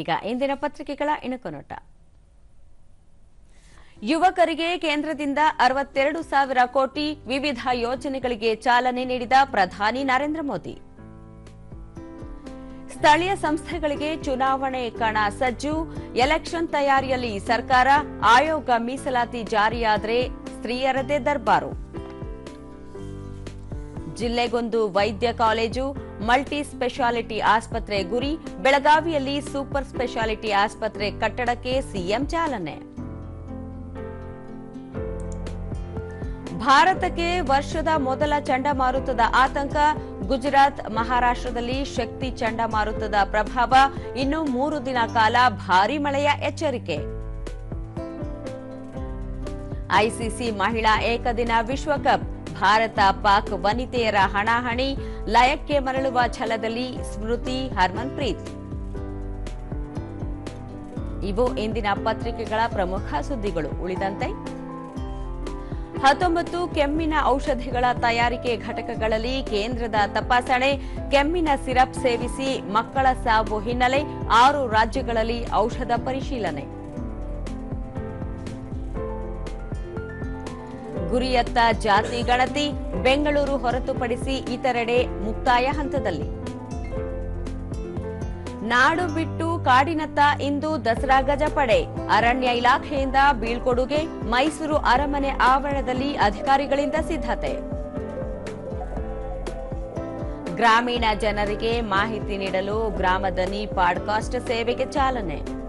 ಈಗ ಇಂದಿನ ಪತ್ರಿಕೆಗಳ ಇಣುಕು ನೋಟ ಯುವಕರಿಗೆ ಕೇಂದ್ರದಿಂದ ಅರವತ್ತೆರಡು ಸಾವಿರ ಕೋಟಿ ವಿವಿಧ ಯೋಜನೆಗಳಿಗೆ ಚಾಲನೆ ನೀಡಿದ ಪ್ರಧಾನಿ ನರೇಂದ್ರ ಮೋದಿ. ಸ್ಥಳೀಯ ಸಂಸ್ಥೆಗಳಿಗೆ ಚುನಾವಣೆ ಕಣ ಸಜ್ಜು, ಎಲೆಕ್ಷನ್ ತಯಾರಿಯಲ್ಲಿ ಸರ್ಕಾರ, ಆಯೋಗ ಮೀಸಲಾತಿ ಜಾರಿಯಾದರೆ ಸ್ತ್ರೀಯರದೇ ದರ್ಬಾರು. ಜಿಲ್ಲೆಗೊಂದು ವೈದ್ಯ ಕಾಲೇಜು ಮಲ್ಟಿ ಸ್ಪೆಷಾಲಿಟಿ ಆಸ್ಪತ್ರೆ ಗುರಿ, ಬೆಳಗಾವಿಯಲ್ಲಿ ಸೂಪರ್ ಸ್ಪೆಷಾಲಿಟಿ ಆಸ್ಪತ್ರೆ ಕಟ್ಟಡಕ್ಕೆ ಸಿಎಂ ಚಾಲನೆ. ಭಾರತಕ್ಕೆ ವರ್ಷದ ಮೊದಲ ಚಂಡಮಾರುತದ ಆತಂಕ, ಗುಜರಾತ್, ಮಹಾರಾಷ್ಟ್ರದಲ್ಲಿ ಶಕ್ತಿ ಚಂಡಮಾರುತದ ಪ್ರಭಾವ, ಇನ್ನು ಮೂರು ದಿನ ಕಾಲ ಭಾರೀ ಮಳೆಯ ಎಚ್ಚರಿಕೆ. ಐಸಿಸಿ ಮಹಿಳಾ ಏಕದಿನ ವಿಶ್ವಕಪ್. ಭಾರತ ಪಾಕ್ ವನಿತೆಯರ ಹಣಾಹಣಿ, ಲಯಕ್ಕೆ ಮರಳುವ ಛಲದಲ್ಲಿ ಸ್ಮೃತಿ ಹರ್ಮನ್ಪ್ರೀತ್. ಇವು ಇಂದಿನ ಪತ್ರಿಕೆಗಳ ಪ್ರಮುಖ ಸುದ್ದಿಗಳು. ಉಳಿದಂತೆ ಹತ್ತೊಂಬತ್ತು ಕೆಮ್ಮಿನ ಔಷಧಿಗಳ ತಯಾರಿಕೆ ಘಟಕಗಳಲ್ಲಿ ಕೇಂದ್ರದ ತಪಾಸಣೆ, ಕೆಮ್ಮಿನ ಸಿರಪ್ ಸೇವಿಸಿ ಮಕ್ಕಳ ಸಾವು ಹಿನ್ನೆಲೆ ಆರು ರಾಜ್ಯಗಳಲ್ಲಿ ಔಷಧ ಪರಿಶೀಲನೆ. ಗುರಿಯತ್ತ ಜಾತಿ ಗಣತಿ ಬೆಂಗಳೂರು ಹೊರತುಪಡಿಸಿ ಇತರೆಡೆ ಮುಕ್ತಾಯ ಹಂತದಲ್ಲಿ. ನಾಡು ಬಿಟ್ಟು ಕಾಡಿನತ್ತ ಇಂದು ದಸರಾ ಗಜಪಡೆ ಅರಣ್ಯ ಇಲಾಖೆಯಿಂದ ಬೀಳ್ಕೊಡುಗೆ, ಮೈಸೂರು ಅರಮನೆ ಆವರಣದಲ್ಲಿ ಅಧಿಕಾರಿಗಳಿಂದ ಸಿದ್ಧತೆ. ಗ್ರಾಮೀಣ ಜನರಿಗೆ ಮಾಹಿತಿ ನೀಡಲು ಗ್ರಾಮದನಿ ಪಾಡ್ಕಾಸ್ಟ್ ಸೇವೆಗೆ ಚಾಲನೆ.